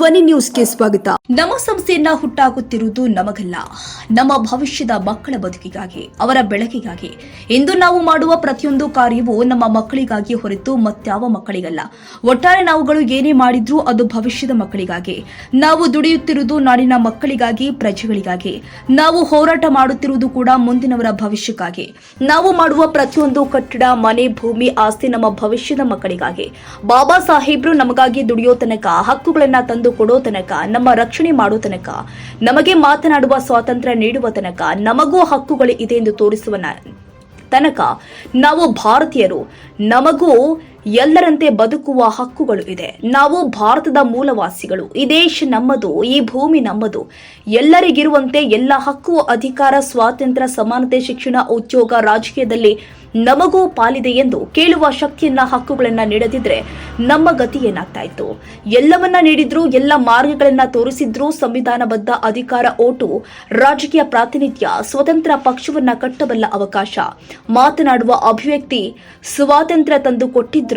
ಧ್ವನಿ ನ್ಯೂಸ್ಗೆ ಸ್ವಾಗತ. ನಮ್ಮ ಸಂಸ್ಥೆಯನ್ನ ಹುಟ್ಟಾಗುತ್ತಿರುವುದು ನಮಗಲ್ಲ. ನಮ್ಮ ಭವಿಷ್ಯದ ಮಕ್ಕಳ ಬದುಕಿಗಾಗಿ, ಅವರ ಬೆಳಕಿಗಾಗಿ. ಇಂದು ನಾವು ಮಾಡುವ ಪ್ರತಿಯೊಂದು ಕಾರ್ಯವೂ ನಮ್ಮ ಮಕ್ಕಳಿಗಾಗಿ ಹೊರತು ಮತ್ಯಾವ ಮಕ್ಕಳಿಗಲ್ಲ. ಒಟ್ಟಾರೆ ನಾವುಗಳು ಏನೇ ಮಾಡಿದ್ರೂ ಅದು ಭವಿಷ್ಯದ ಮಕ್ಕಳಿಗಾಗಿ. ನಾವು ದುಡಿಯುತ್ತಿರುವುದು ನಾಡಿನ ಮಕ್ಕಳಿಗಾಗಿ, ಪ್ರಜೆಗಳಿಗಾಗಿ. ನಾವು ಹೋರಾಟ ಮಾಡುತ್ತಿರುವುದು ಕೂಡ ಮುಂದಿನವರ ಭವಿಷ್ಯಕ್ಕಾಗಿ. ನಾವು ಮಾಡುವ ಪ್ರತಿಯೊಂದು ಕಟ್ಟಡ, ಮನೆ, ಭೂಮಿ, ಆಸ್ತಿ ನಮ್ಮ ಭವಿಷ್ಯದ ಮಕ್ಕಳಿಗಾಗಿ. ಬಾಬಾ ಸಾಹೇಬ್ರು ನಮಗಾಗಿ ದುಡಿಯೋ ತನಕ ಹಕ್ಕುಗಳನ್ನ ತಂದು ಕೊಡೋ ತನಕ, ನಮ್ಮ ರಕ್ಷಣೆ ಮಾಡೋ ತನಕ, ನಮಗೆ ಮಾತನಾಡುವ ಸ್ವಾತಂತ್ರ್ಯ ನೀಡುವ ತನಕ, ನಮಗೂ ಹಕ್ಕುಗಳು ಇದೆ ಎಂದು ತೋರಿಸುವ ತನಕ ನಾವು ಭಾರತೀಯರು, ನಮಗೂ ಎಲ್ಲರಂತೆ ಬದುಕುವ ಹಕ್ಕುಗಳು ಇದೆ. ನಾವು ಭಾರತದ ಮೂಲವಾಸಿಗಳು. ಈ ದೇಶ ನಮ್ಮದು, ಈ ಭೂಮಿ ನಮ್ಮದು. ಎಲ್ಲರಿಗಿರುವಂತೆ ಎಲ್ಲ ಹಕ್ಕು, ಅಧಿಕಾರ, ಸ್ವಾತಂತ್ರ್ಯ, ಸಮಾನತೆ, ಶಿಕ್ಷಣ, ಉದ್ಯೋಗ, ರಾಜಕೀಯದಲ್ಲಿ ನಮಗೂ ಪಾಲಿದೆ ಎಂದು ಕೇಳುವ ಶಕ್ತಿಯನ್ನ, ಹಕ್ಕುಗಳನ್ನ ನೀಡದಿದ್ರೆ ನಮ್ಮ ಗತಿ ಏನಾಗ್ತಾ ಇತ್ತು? ಎಲ್ಲವನ್ನ ನೀಡಿದ್ರು, ಎಲ್ಲ ಮಾರ್ಗಗಳನ್ನ ತೋರಿಸಿದ್ರು, ಸಂವಿಧಾನಬದ್ಧ ಅಧಿಕಾರ, ಓಟು, ರಾಜಕೀಯ ಪ್ರಾತಿನಿಧ್ಯ, ಸ್ವತಂತ್ರ ಪಕ್ಷವನ್ನ ಕಟ್ಟಬಲ್ಲ ಅವಕಾಶ, ಮಾತನಾಡುವ ಅಭಿವ್ಯಕ್ತಿ, ಸ್ವಾತಂತ್ರ್ಯ ತಂದು ಕೊಟ್ಟಿದ್ರು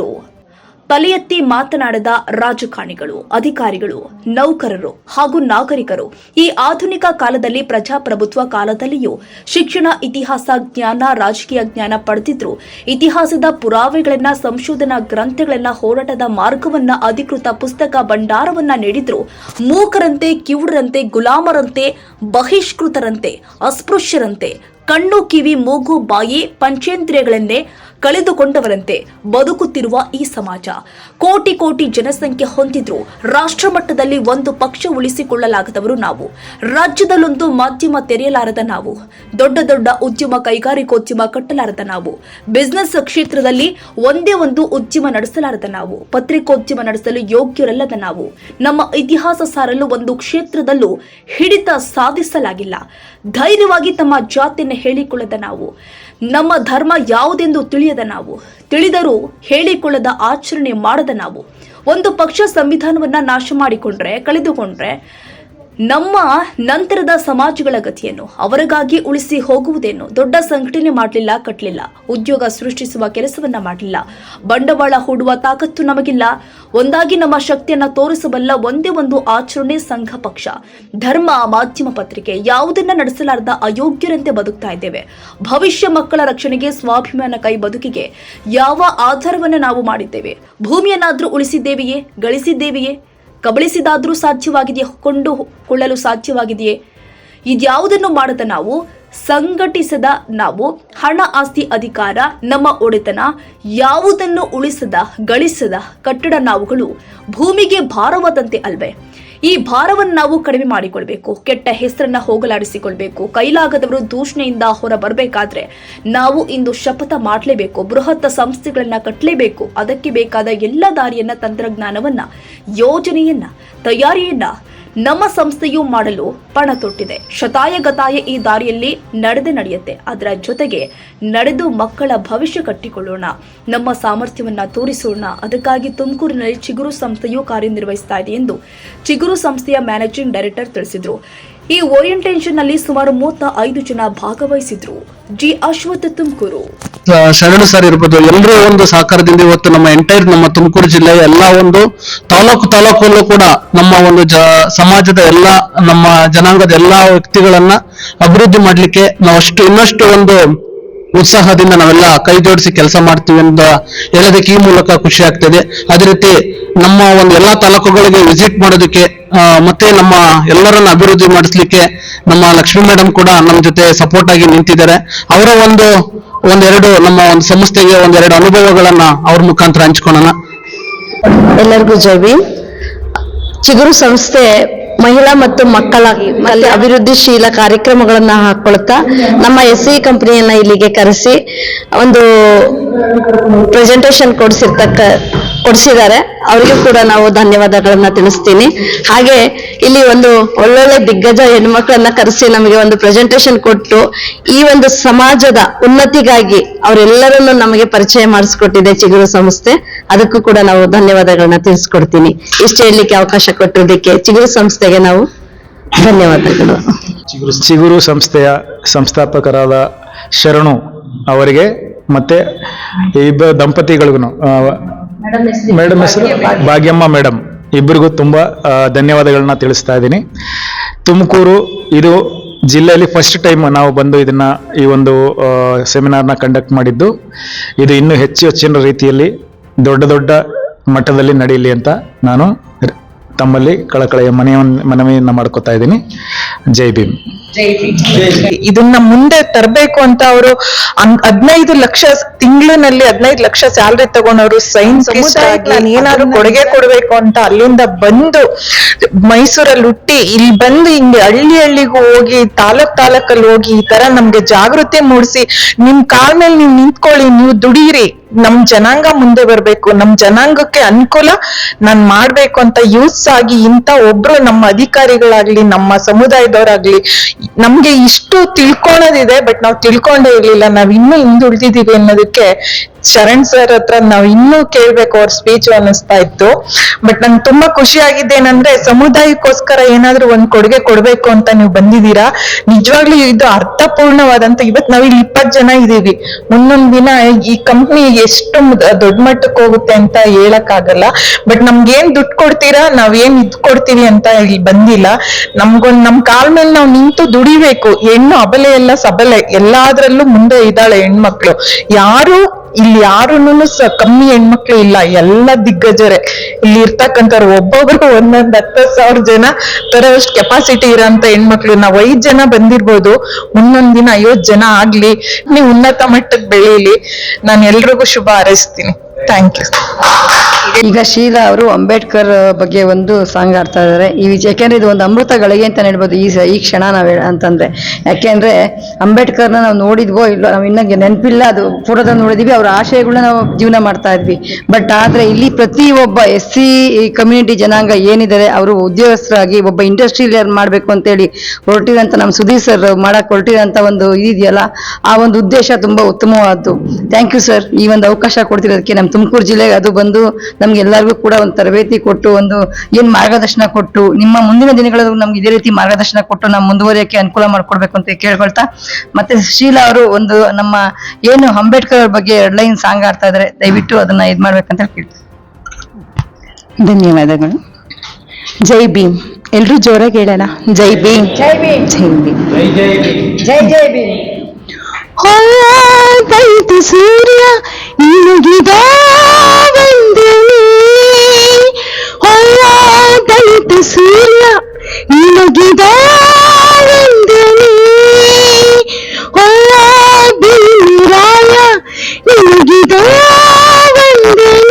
ತಲೆ ಎತ್ತಿ ಮಾತನಾಡದ ರಾಜಕಾರಣಿಗಳು, ಅಧಿಕಾರಿಗಳು, ನೌಕರರು ಹಾಗೂ ನಾಗರಿಕರು ಈ ಆಧುನಿಕ ಕಾಲದಲ್ಲಿ ಪ್ರಜಾಪ್ರಭುತ್ವ ಕಾಲದಲ್ಲಿಯೂ ಶಿಕ್ಷಣ, ಇತಿಹಾಸ, ಜ್ಞಾನ, ರಾಜಕೀಯ ಜ್ಞಾನ ಪಡೆದಿದ್ರು. ಇತಿಹಾಸದ ಪುರಾವೆಗಳನ್ನ, ಸಂಶೋಧನಾ ಗ್ರಂಥಗಳನ್ನ ಹೋರಾಟದ ಮಾರ್ಗವನ್ನ, ಅಧಿಕೃತ ಪುಸ್ತಕ ಭಂಡಾರವನ್ನ ನೀಡಿದ್ರು. ಮೂಕರಂತೆ, ಕಿವುಡರಂತೆ, ಗುಲಾಮರಂತೆ, ಬಹಿಷ್ಕೃತರಂತೆ, ಅಸ್ಪೃಶ್ಯರಂತೆ ಕಣ್ಣು, ಕಿವಿ, ಮೂಗು, ಬಾಯಿ, ಪಂಚೇಂದ್ರಿಯಗಳನ್ನೇ ಕಳೆದುಕೊಂಡವರಂತೆ ಬದುಕುತ್ತಿರುವ ಈ ಸಮಾಜ. ಕೋಟಿ ಕೋಟಿ ಜನಸಂಖ್ಯೆ ಹೊಂದಿದ್ರು ರಾಷ್ಟ್ರ ಮಟ್ಟದಲ್ಲಿ ಒಂದು ಪಕ್ಷ ಉಳಿಸಿಕೊಳ್ಳಲಾಗದವರು ನಾವು. ರಾಜ್ಯದಲ್ಲೊಂದು ಮಾಧ್ಯಮ ತೆರೆಯಲಾರದ ನಾವು. ದೊಡ್ಡ ದೊಡ್ಡ ಉದ್ಯಮ ಕೈಗಾರಿಕೋದ್ಯಮ ಕಟ್ಟಲಾರದ ನಾವು. ಬಿಸ್ನೆಸ್ ಕ್ಷೇತ್ರದಲ್ಲಿ ಒಂದೇ ಒಂದು ಉದ್ಯಮ ನಡೆಸಲಾರದ ನಾವು. ಪತ್ರಿಕೋದ್ಯಮ ನಡೆಸಲು ಯೋಗ್ಯರಲ್ಲದ ನಾವು. ನಮ್ಮ ಇತಿಹಾಸ ಸಾರಲು ಒಂದು ಕ್ಷೇತ್ರದಲ್ಲೂ ಹಿಡಿತ ಸಾಧಿಸಲಾಗಿಲ್ಲ. ಧೈರ್ಯವಾಗಿ ತಮ್ಮ ಜಾತಿಯನ್ನು ಹೇಳಿಕೊಳ್ಳದ ನಾವು. ನಮ್ಮ ಧರ್ಮ ಯಾವುದೆಂದು ತಿಳಿಯದ ನಾವು. ತಿಳಿದರೂ ಹೇಳಿಕೊಳ್ಳದ ಆಚರಣೆ ಮಾಡದ ನಾವು. ಒಂದು ಪಕ್ಷ ಸಂವಿಧಾನವನ್ನ ನಾಶ ಮಾಡಿಕೊಂಡ್ರೆ, ಕಳೆದುಕೊಂಡ್ರೆ ನಮ್ಮ ನಂತರದ ಸಮಾಜಗಳ ಗತಿಯನ್ನು, ಅವರಿಗಾಗಿ ಉಳಿಸಿ ಹೋಗುವುದೇನು, ದೊಡ್ಡ ಸಂಘಟನೆ ಮಾಡಲಿಲ್ಲ ಕಟ್ಟಲಿಲ್ಲ ಉದ್ಯೋಗ ಸೃಷ್ಟಿಸುವ ಕೆಲಸವನ್ನ ಮಾಡಲಿಲ್ಲ, ಬಂಡವಾಳ ಹೂಡುವ ತಾಕತ್ತು ನಮಗಿಲ್ಲ, ಒಂದಾಗಿ ನಮ್ಮ ಶಕ್ತಿಯನ್ನ ತೋರಿಸಬಲ್ಲ ಒಂದೇ ಒಂದು ಆಚರಣೆ ಸಂಘ ಪಕ್ಷ, ಧರ್ಮ ಮಾಧ್ಯಮ ಪತ್ರಿಕೆ ಯಾವುದನ್ನ ನಡೆಸಲಾರದ ಅಯೋಗ್ಯರಂತೆ ಬದುಕ್ತಾ ಇದ್ದೇವೆ. ಭವಿಷ್ಯ ಮಕ್ಕಳ ರಕ್ಷಣೆಗೆ ಸ್ವಾಭಿಮಾನ ಕೈ ಬದುಕಿಗೆ ಯಾವ ಆಧಾರವನ್ನ ನಾವು ಮಾಡಿದ್ದೇವೆ? ಭೂಮಿಯನ್ನಾದ್ರೂ ಉಳಿಸಿದ್ದೇವೆಯೇ, ಗಳಿಸಿದ್ದೇವೆಯೇ? ಕಬಳಿಸಿದಾದ್ರೂ ಸಾಧ್ಯವಾಗಿದೆಯೇ? ಕೊಂಡುಕೊಳ್ಳಲು ಸಾಧ್ಯವಾಗಿದೆಯೇ? ಇದ್ಯಾವುದನ್ನು ಮಾಡದ ನಾವು? ಸಂಘಟಿಸದ ನಾವು? ಹಣ ಆಸ್ತಿ ಅಧಿಕಾರ, ನಮ್ಮ ಒಡೆತನ, ಯಾವುದನ್ನು ಉಳಿಸದ, ಗಳಿಸದ ಕಟ್ಟಡ ನಾವುಗಳು ಭೂಮಿಗೆ ಭಾರವಾದಂತೆ ಅಲ್ವೇ? ಈ ಭಾರವನ್ನು ನಾವು ಕಡಿಮೆ ಮಾಡಿಕೊಳ್ಬೇಕು, ಕೆಟ್ಟ ಹೆಸರನ್ನ ಹೋಗಲಾಡಿಸಿಕೊಳ್ಬೇಕು, ಕೈಲಾಗದವರು ದೂಷಣೆಯಿಂದ ಹೊರ ಬರಬೇಕಾದ್ರೆ ನಾವು ಇಂದು ಶಪಥ ಮಾಡಲೇಬೇಕು, ಬೃಹತ್ ಸಂಸ್ಥೆಗಳನ್ನ ಕಟ್ಟಲೇಬೇಕು ಅದಕ್ಕೆ ಬೇಕಾದ ಎಲ್ಲ ದಾರಿಯನ್ನ ತಂತ್ರಜ್ಞಾನವನ್ನ, ಯೋಜನೆಯನ್ನ, ತಯಾರಿಯನ್ನ ನಮ್ಮ ಸಂಸ್ಥೆಯು ಮಾಡಲು ಪಣ ತೊಟ್ಟಿದೆ. ಶತಾಯ ಗತಾಯ ಈ ದಾರಿಯಲ್ಲಿ ನಡೆದೇ ನಡೆಯುತ್ತೆ. ಅದರ ಜೊತೆಗೆ ನಡೆದು ಮಕ್ಕಳ ಭವಿಷ್ಯ ಕಟ್ಟಿಕೊಳ್ಳೋಣ. ನಮ್ಮ ಸಾಮರ್ಥ್ಯವನ್ನ ತೋರಿಸೋಣ. ಅದಕ್ಕಾಗಿ ತುಮಕೂರಿನಲ್ಲಿ ಚಿಗುರು ಸಂಸ್ಥೆಯು ಕಾರ್ಯನಿರ್ವಹಿಸ್ತಾ ಇದೆ ಎಂದು ಚಿಗುರು ಸಂಸ್ಥೆಯ ಮ್ಯಾನೇಜಿಂಗ್ ಡೈರೆಕ್ಟರ್ ತಿಳಿಸಿದರು. ಈ ಓರಿಯಂಟೇಷನ್ನಲ್ಲಿ ಸುಮಾರು ಮೂವತ್ತ ಐದು ಜನ ಭಾಗವಹಿಸಿದ್ರು. ಜಿ ಅಶ್ವಥ್ ತುಮಕೂರು. ಶರಣು ಸರ್ ಇರ್ಬೋದು. ಎಲ್ಲರೂ ಒಂದು ಸಹಕಾರದಿಂದ ಇವತ್ತು ನಮ್ಮ ಎಂಟೈರ್, ನಮ್ಮ ತುಮಕೂರು ಜಿಲ್ಲೆಯ ಎಲ್ಲ ಒಂದು ತಾಲೂಕು ತಾಲೂಕಲ್ಲೂ ಕೂಡ ನಮ್ಮ ಒಂದು ಸಮಾಜದ ಎಲ್ಲ, ನಮ್ಮ ಜನಾಂಗದ ಎಲ್ಲಾ ವ್ಯಕ್ತಿಗಳನ್ನ ಅಭಿವೃದ್ಧಿ ಮಾಡ್ಲಿಕ್ಕೆ ನಾವು ಅಷ್ಟು ಇನ್ನಷ್ಟು ಒಂದು ಉತ್ಸಾಹದಿಂದ ನಾವೆಲ್ಲ ಕೈ ಜೋಡಿಸಿ ಕೆಲಸ ಮಾಡ್ತೀವಿ ಅಂತ ಹೇಳೋದಕ್ಕೆ ಈ ಮೂಲಕ ಖುಷಿ ಆಗ್ತದೆ. ಅದೇ ರೀತಿ ನಮ್ಮ ಒಂದು ಎಲ್ಲಾ ತಾಲೂಕುಗಳಿಗೆ ವಿಸಿಟ್ ಮಾಡೋದಕ್ಕೆ ಮತ್ತೆ ನಮ್ಮ ಎಲ್ಲರನ್ನ ಅಭಿವೃದ್ಧಿ ಮಾಡಿಸ್ಲಿಕ್ಕೆ ನಮ್ಮ ಲಕ್ಷ್ಮೀ ಮೇಡಮ್ ಕೂಡ ನಮ್ಮ ಜೊತೆ ಸಪೋರ್ಟ್ ಆಗಿ ನಿಂತಿದ್ದಾರೆ. ಅವರ ಒಂದು, ಒಂದೆರಡು ನಮ್ಮ ಒಂದು ಸಂಸ್ಥೆಗೆ ಒಂದೆರಡು ಅನುಭವಗಳನ್ನ ಅವ್ರ ಮುಖಾಂತರ ಹಂಚ್ಕೊಳ್ಳೋಣ. ಎಲ್ಲರಿಗೂ ಜೈವಿ ಚಿಗುರು ಸಂಸ್ಥೆ ಮಹಿಳಾ ಮತ್ತು ಮಕ್ಕಳ ಮತ್ತೆ ಅಭಿವೃದ್ಧಿಶೀಲ ಕಾರ್ಯಕ್ರಮಗಳನ್ನ ಹಾಕೊಳ್ತಾ ನಮ್ಮ ಎಸ್ ಸಿ ಕಂಪನಿಯನ್ನ ಇಲ್ಲಿಗೆ ಕರೆಸಿ ಒಂದು ಪ್ರೆಸೆಂಟೇಶನ್ ಕೊಡಿಸಿರ್ತಕ್ಕ ಕೊಡಿಸಿದ್ದಾರೆ ಅವರಿಗೂ ಕೂಡ ನಾವು ಧನ್ಯವಾದಗಳನ್ನ ತಿಳಿಸ್ತೀನಿ. ಹಾಗೆ ಇಲ್ಲಿ ಒಂದು ಒಳ್ಳೊಳ್ಳೆ ದಿಗ್ಗಜ ಹೆಣ್ಮಕ್ಳನ್ನ ಕರೆಸಿ ನಮಗೆ ಒಂದು ಪ್ರೆಸೆಂಟೇಶನ್ ಕೊಟ್ಟು ಈ ಒಂದು ಸಮಾಜದ ಉನ್ನತಿಗಾಗಿ ಅವರೆಲ್ಲರನ್ನು ನಮಗೆ ಪರಿಚಯ ಮಾಡಿಸ್ಕೊಟ್ಟಿದೆ ಚಿಗುರು ಸಂಸ್ಥೆ. ಅದಕ್ಕೂ ಕೂಡ ನಾವು ಧನ್ಯವಾದಗಳನ್ನ ತಿಳಿಸ್ಕೊಡ್ತೀನಿ. ಇಷ್ಟು ಹೇಳಲಿಕ್ಕೆ ಅವಕಾಶ ಕೊಟ್ಟಿದ್ದಕ್ಕೆ ಚಿಗುರು ಸಂಸ್ಥೆಗೆ ನಾವು ಧನ್ಯವಾದಗಳು. ಚಿಗುರು ಸಂಸ್ಥೆಯ ಸಂಸ್ಥಾಪಕರಾದ ಶರಣು ಅವರಿಗೆ ಮತ್ತೆ ಇಬ್ಬರು ಇಬ್ಬ ದಂಪತಿಗಳಿಗೂ ಮೇಡಮ್ ಹೆಸರು ಭಾಗ್ಯಮ್ಮ ಮೇಡಮ್ ಇಬ್ಬರಿಗೂ ತುಂಬ ಧನ್ಯವಾದಗಳನ್ನ ತಿಳಿಸ್ತಾ ಇದ್ದೀನಿ. ತುಮಕೂರು ಇದು ಜಿಲ್ಲೆಯಲ್ಲಿ ಫಸ್ಟ್ ಟೈಮ್ ನಾವು ಬಂದು ಇದನ್ನ ಈ ಒಂದು ಸೆಮಿನಾರ್ನ ಕಂಡಕ್ಟ್ ಮಾಡಿದ್ದು. ಇದು ಇನ್ನೂ ಹೆಚ್ಚು ಹೆಚ್ಚಿನ ರೀತಿಯಲ್ಲಿ ದೊಡ್ಡ ದೊಡ್ಡ ಮಟ್ಟದಲ್ಲಿ ನಡೆಯಲಿ ಅಂತ ನಾನು ತಮ್ಮಲ್ಲಿ ಕಳಕಳೆಯ ಮನೆಯ ಮನವಿಯನ್ನ ಮಾಡ್ಕೋತಾ ಇದ್ದೀನಿ. ಜೈ ಭೀಮ್. ಇದನ್ನ ಮುಂದೆ ತರಬೇಕು ಅಂತ ಅವರು ಹದಿನೈದು ಲಕ್ಷ ತಿಂಗಳಿನಲ್ಲಿ ಹದಿನೈದು ಲಕ್ಷ ಸ್ಯಾಲ್ರಿ ತಗೊಂಡವರು ಸೈನ್ಸ್ ಏನಾದ್ರು ಕೊಡುಗೆ ಕೊಡಬೇಕು ಅಂತ ಅಲ್ಲಿಂದ ಬಂದು ಮೈಸೂರಲ್ಲಿ ಹುಟ್ಟಿ ಇಲ್ಲಿ ಬಂದು ಹಿಂಗೆ ಹಳ್ಳಿ ಹಳ್ಳಿಗೂ ಹೋಗಿ, ತಾಲೂಕ್ ತಾಲೂಕಲ್ಲಿ ಹೋಗಿ ಈ ತರ ನಮ್ಗೆ ಜಾಗೃತಿ ಮೂಡಿಸಿ, ನಿಮ್ ಕಾಲ್ ಮೇಲೆ ನೀವು ನಿಂತ್ಕೊಳ್ಳಿ, ನೀವು ದುಡೀರಿ, ನಮ್ ಜನಾಂಗ ಮುಂದೆ ಬರ್ಬೇಕು, ನಮ್ ಜನಾಂಗಕ್ಕೆ ಅನುಕೂಲ ನಾನ್ ಮಾಡ್ಬೇಕು ಅಂತ ಯೂಸ್ ಆಗಿ ಇಂತ ಒಬ್ರು ನಮ್ಮ ಅಧಿಕಾರಿಗಳಾಗ್ಲಿ, ನಮ್ಮ ಸಮುದಾಯದವರಾಗ್ಲಿ, ನಮ್ಗೆ ಇಷ್ಟು ತಿಳ್ಕೊಳೋದಿದೆ, ಬಟ್ ನಾವು ತಿಳ್ಕೊಂಡೇ ಇರ್ಲಿಲ್ಲ, ನಾವ್ ಇನ್ನೂ ಹಿಂದುಳಿದಿದ್ದೀವಿ ಅನ್ನೋದಕ್ಕೆ ಶರಣ್ ಸರ್ ಹತ್ರ ನಾವ್ ಇನ್ನೂ ಕೇಳ್ಬೇಕು ಅವ್ರ ಸ್ಪೀಚ್ ಅನ್ನಿಸ್ತಾ ಇತ್ತು. ಬಟ್ ನಂಗೆ ತುಂಬಾ ಖುಷಿ ಆಗಿದ್ದೇನಂದ್ರೆ ಸಮುದಾಯಕ್ಕೋಸ್ಕರ ಏನಾದ್ರೂ ಒಂದ್ ಕೊಡುಗೆ ಕೊಡ್ಬೇಕು ಅಂತ ನೀವು ಬಂದಿದ್ದೀರಾ? ನಿಜವಾಗ್ಲೂ ಇದು ಅರ್ಥಪೂರ್ಣವಾದಂತ ಇವತ್ ನಾವ್ ಇಲ್ಲಿ ಇಪ್ಪತ್ ಜನ ಇದೀವಿ ಮುಂದೊಂದ್ ದಿನ ಈ ಕಂಪ್ನಿ ಎಷ್ಟು ದೊಡ್ಡ ಮಟ್ಟಕ್ಕೆ ಹೋಗುತ್ತೆ ಅಂತ ಹೇಳಕ್ ಆಗಲ್ಲ ಬಟ್ ನಮ್ಗೆ ಏನ್ ದುಡ್ಡು ಕೊಡ್ತೀರಾ? ನಾವ್ ಏನ್ ಇದ್ ಕೊಡ್ತೀವಿ ಅಂತ ಇಲ್ಲಿ ಬಂದಿಲ್ಲ. ನಮ್ಗೊಂದ್, ನಮ್ ಕಾಲ್ ಮೇಲೆ ನಾವ್ ನಿಂತು ದುಡಿಬೇಕು. ಹೆಣ್ಣು ಅಬಲೆ ಎಲ್ಲ ಸಬಲೆ. ಎಲ್ಲಾದ್ರಲ್ಲೂ ಮುಂದೆ ಇದ್ದಾಳೆ ಹೆಣ್ಮಕ್ಳು. ಯಾರು ಇಲ್ಲಿ ಯಾರುನು ಕಮ್ಮಿ ಹೆಣ್ಮಕ್ಳು ಇಲ್ಲ, ಎಲ್ಲ ದಿಗ್ಗಜರೇ. ಇಲ್ಲಿ ಇರ್ತಕ್ಕಂಥವ್ರು ಒಬ್ಬೊಬ್ರು ಒಂದೊಂದ್ ಹತ್ತು ಸಾವಿರ ಜನ ತರೋಷ್ಟು ಕೆಪಾಸಿಟಿ ಇರೋಂತ ಹೆಣ್ಮಕ್ಳು. ನಾವ್ ಐದ್ ಜನ ಬಂದಿರ್ಬೋದು ಮುಂದೊಂದ್ ದಿನ ಐವತ್ ಜನ ಆಗ್ಲಿ, ನೀವು ಉನ್ನತ ಮಟ್ಟಕ್ಕೆ ಬೆಳೀಲಿ, ನಾನು ಎಲ್ರಿಗೂ ಶುಭ ಹಾರೈಸ್ತೀನಿ. ಥ್ಯಾಂಕ್ ಯು ಈಗ ಶೀಲಾ ಅವರು ಅಂಬೇಡ್ಕರ್ ಬಗ್ಗೆ ಒಂದು ಸಾಂಗ್ ಆಡ್ತಾ ಇದ್ದಾರೆ. ಈ ಯಾಕೆಂದ್ರೆ ಇದು ಒಂದು ಅಮೃತ ಗಳಿಗೆ ಅಂತ ಹೇಳ್ಬೋದು. ಈ ಈ ಕ್ಷಣ ನಾವು ಅಂತಂದ್ರೆ. ಯಾಕೆಂದ್ರೆ ಅಂಬೇಡ್ಕರ್ನ ನಾವು ನೋಡಿದ್ವೋ ಇಲ್ಲ ನಾವು ಇನ್ನ ನೆನಪಿಲ್ಲ. ಅದು ಫೋಟೋದಲ್ಲಿ ನೋಡಿದ್ವಿ. ಅವ್ರ ಆಶಯಗಳನ್ನ ನಾವು ಜೀವನ ಮಾಡ್ತಾ ಇದ್ವಿ. ಬಟ್ ಆದ್ರೆ ಇಲ್ಲಿ ಪ್ರತಿ ಒಬ್ಬ ಎಸ್ ಸಿ ಕಮ್ಯುನಿಟಿ ಜನಾಂಗ ಏನಿದ್ದಾರೆ, ಅವರು ಉದ್ಯೋಗಸ್ಥರಾಗಿ ಒಬ್ಬ ಇಂಡಸ್ಟ್ರಿಯಲ್ ಮಾಡ್ಬೇಕು ಅಂತೇಳಿ ಹೊರಟಿರಂತ ನಮ್ಮ ಸುಧೀರ್ ಸರ್ ಮಾಡಕ್ ಹೊರಟಿರಂತ ಒಂದು ಇದೆಯಲ್ಲ ಆ ಒಂದು ಉದ್ದೇಶ ತುಂಬಾ ಉತ್ತಮವಾದ್ದು. ಥ್ಯಾಂಕ್ ಯು ಸರ್ ಈ ಒಂದು ಅವಕಾಶ ಕೊಡ್ತಿರೋದಕ್ಕೆ ನಮ್ಮ ತುಮಕೂರು ಜಿಲ್ಲೆಗೆ ಅದು ಬಂದು ನಮ್ಗೆ ಎಲ್ಲರಿಗೂ ಕೂಡ ಒಂದು ತರಬೇತಿ ಕೊಟ್ಟು ಒಂದು ಏನ್ ಮಾರ್ಗದರ್ಶನ ಕೊಟ್ಟು ನಿಮ್ಮ ಮುಂದಿನ ದಿನಗಳಲ್ಲೂ ನಮ್ಗೆ ಇದೇ ರೀತಿ ಮಾರ್ಗದರ್ಶನ ಕೊಟ್ಟು ನಾವು ಮುಂದುವರಿಯಕ್ಕೆ ಅನುಕೂಲ ಮಾಡ್ಕೊಡ್ಬೇಕು ಅಂತ ಕೇಳ್ಕೊಳ್ತಾ ಮತ್ತೆ ಶೀಲಾ ಅವರು ಒಂದು ನಮ್ಮ ಏನು ಅಂಬೇಡ್ಕರ್ ಅವ್ರ ಬಗ್ಗೆ ಎರಡು ಲೈನ್ ಸಾಂಗ್ ಆಡ್ತಾ ಇದ್ರೆ ದಯವಿಟ್ಟು ಅದನ್ನ ಇದ್ ಮಾಡ್ಬೇಕಂತ ಕೇಳ್ತೀನಿ ಧನ್ಯವಾದಗಳು. ಜೈ ಭೀಮ್. ಎಲ್ರೂ ಜೋರಾಗಿ ಹೇಳೋಣ. ಜೈ ಭೀಮ್. ಜೈ ಭೀಮ್. ಜೈ ಭೀಮ್. ಜೈ ಜೈ ಭೀಮ್. ಸೂರ್ಯ de Siria y lo quitaron de mí. Oh, de y lo quitaron de mí.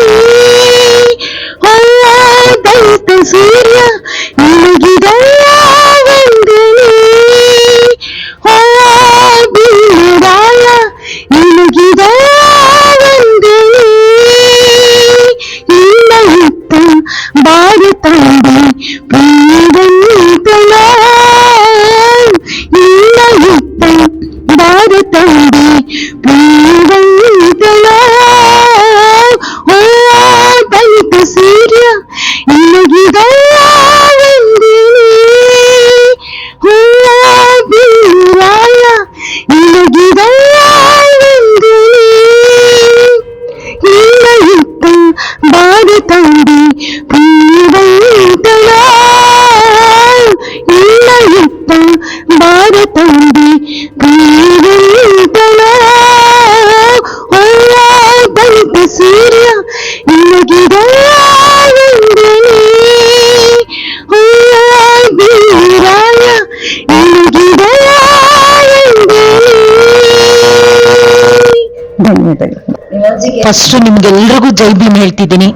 First ನಿಮ್ಗೆಲ್ರಿಗೂ ಜೈ ಭೀಮ್ ಹೇಳ್ತಿದ್ದೀನಿ.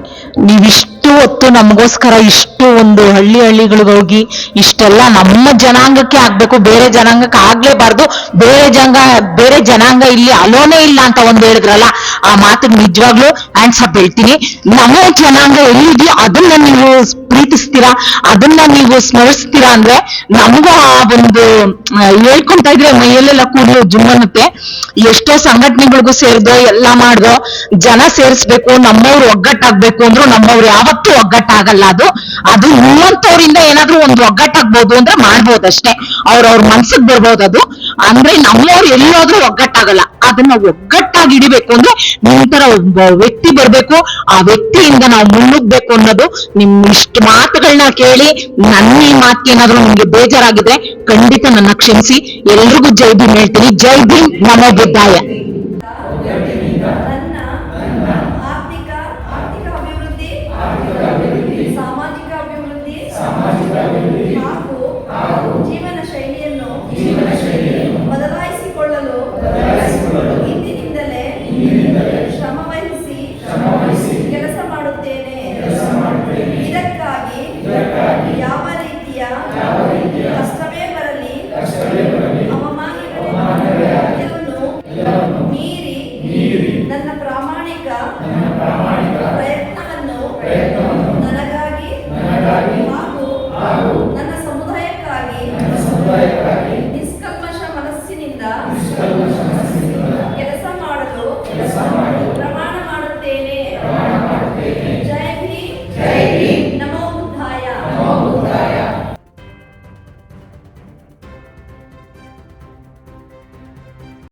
ನೀವಿಷ್ಟು ಹೊತ್ತು ನಮಗೋಸ್ಕರ ಇಷ್ಟು ಒಂದು ಹಳ್ಳಿ ಹಳ್ಳಿಗಳಿಗೆ ಹೋಗಿ ಇಷ್ಟೆಲ್ಲ ನಮ್ಮ ಜನಾಂಗಕ್ಕೆ ಆಗ್ಬೇಕು, ಬೇರೆ ಜನಾಂಗಕ್ಕೆ ಆಗ್ಲೇಬಾರ್ದು, ಬೇರೆ ಜನಾಂಗ ಬೇರೆ ಜನಾಂಗ ಇಲ್ಲಿ ಅಲೋನೇ ಇಲ್ಲ ಅಂತ ಒಂದು ಹೇಳಿದ್ರಲ್ಲ, ಆ ಮಾತಿಗೆ ನಿಜವಾಗ್ಲೂ ಆನ್ಸರ್ ಹೇಳ್ತೀನಿ. ನಮ್ಮ ಜನಾಂಗ ಎಲ್ಲಿದೆಯೋ ಅದನ್ನ ನೀವು ಪ್ರೀತಿಸ್ತೀರಾ? ಅದನ್ನ ನೀವು ಸ್ಮರಿಸ್ತೀರಾ ಅಂದ್ರೆ ನಮಗೂ ಆ ಒಂದು ಹೇಳ್ಕೊಂತ ಇದ್ರೆ ಮೈಯಲ್ಲೆಲ್ಲ ಕೂದಲು ಜುಮ್ಮನ್ನುತ್ತೆ. ಎಷ್ಟೋ ಸಂಘಟನೆಗಳಿಗೂ ಸೇರಿದೋ, ಎಲ್ಲ ಮಾಡ್ದೋ, ಜನ ಸೇರಿಸ್ಬೇಕು, ನಮ್ಮವ್ರು ಒಗ್ಗಟ್ಟಾಗ್ಬೇಕು ಅಂದ್ರು ನಮ್ಮವ್ರು ಯಾವತ್ತೂ ಒಗ್ಗಟ್ಟಾಗಲ್ಲ ಅದು. ಅದು ನಿಮ್ಮಂತವ್ರಿಂದ ಏನಾದ್ರೂ ಒಂದು ಒಗ್ಗಟ್ಟಾಗ್ಬೋದು ಅಂದ್ರೆ ಮಾಡ್ಬೋದಷ್ಟೇ. ಅಷ್ಟೇ ಅವ್ರ ಮನ್ಸಿಗೆ ಬರ್ಬೋದು ಅದು. ಅಂದ್ರೆ ನಮ್ಮವ್ರು ಎಲ್ಲೋದ್ರೂ ಒಗ್ಗಟ್ಟಾಗಲ್ಲ. ಅದನ್ನ ಒಗ್ಗಟ್ಟಾಗಿ ಹಿಡಿಬೇಕು ಅಂದ್ರೆ ನಿಮ್ ತರ ಒಬ್ಬ ವ್ಯಕ್ತಿ ಬರ್ಬೇಕು. ಆ ವ್ಯಕ್ತಿಯಿಂದ ನಾವು ಮುನ್ನುಗ್ಬೇಕು ಅನ್ನೋದು ನಿಮ್ ಇಷ್ಟು ಮಾತುಗಳನ್ನ ಕೇಳಿ ನನ್ನ ಈ ಮಾತೇನಾದ್ರೂ ನಿಮ್ಗೆ ಬೇಜಾರಾಗಿದ್ರೆ ಖಂಡಿತ ನನ್ನ ಕ್ಷಮಿಸಿ. ಎಲ್ರಿಗೂ ಜೈ ಭೀಮ್ ಹೇಳ್ತೀನಿ. ಜೈ ಭೀಮ್ ನಮೋ